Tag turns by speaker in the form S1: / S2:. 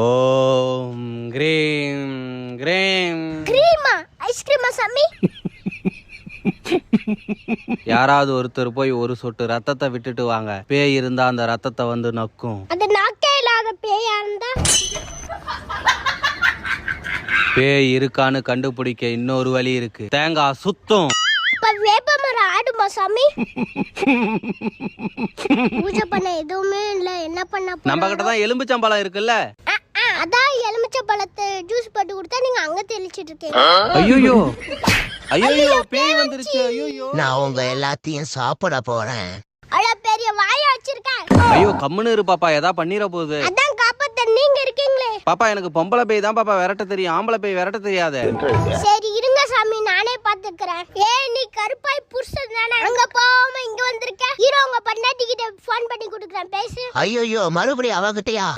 S1: ஓம் cream cream.
S2: கிரீமா ஐஸ்கிரீமா சாமி?
S1: யாராவது ஒருத்தர் போய் ஒரு சொட்டு ரத்தத்தை விட்டுட்டு வாங்க. பேய் இருந்தா அந்த ரத்தத்தை வந்து நக்கும்.
S2: அது நாக்கே இல்லாத பேயா இருந்தா?
S1: பேய் இருக்கான்னு கண்டுபிடிக்க இன்னொரு வழி இருக்கு. தேங்காய் சுத்தம்.
S2: இப்ப வேப்ப மரம் ஆடுமா சாமி? பூஜை பண்ண எதுவுமே இல்ல. என்ன பண்ண?
S1: நம்ம கிட்ட தான் எலும்புச்சம்பழம் இருக்குல்ல?
S2: ஆ, ஆ, அதான் எலுமிச்சை பழத்தை ஜூஸ் போட்டு கொடுத்தா நீங்க அங்க தெளிச்சிட்டு இருக்கீங்க.
S1: ஐயோ ஐயோ பேய் வந்துருச்சு. ஐயோ
S3: நான் உங்க எல்லாத்தையும் சாப்பிட போறேன்.
S2: அவ்வளோ பெரிய வாய வச்சிருக்க
S1: ஐயோ கம்முன்னு இரு பாப்பா. எதா பண்ணிர போகுது?
S2: அதான் காப்பாத்த நீங்க இருக்கீங்களே.
S1: பாப்பா எனக்கு பொம்பளை பேய் தான் பாப்பா. விரட்ட தெரியும். ஆம்பளை பேய் விரட்ட தெரியாது.
S2: சரி இருங்க சாமி. நானே பாத்துக்கிறேன். ஏய் நீ கருப்பாய் புருஷன் தானே. அங்க போகாம இங்க வந்திருக்க? ஹீரோ உங்க பொண்டாட்டி கிட்ட ஃபோன் பண்ணி கொடுக்குறேன். பேசு.
S3: ஐயோ மறுபடியும் அவகிட்டயா?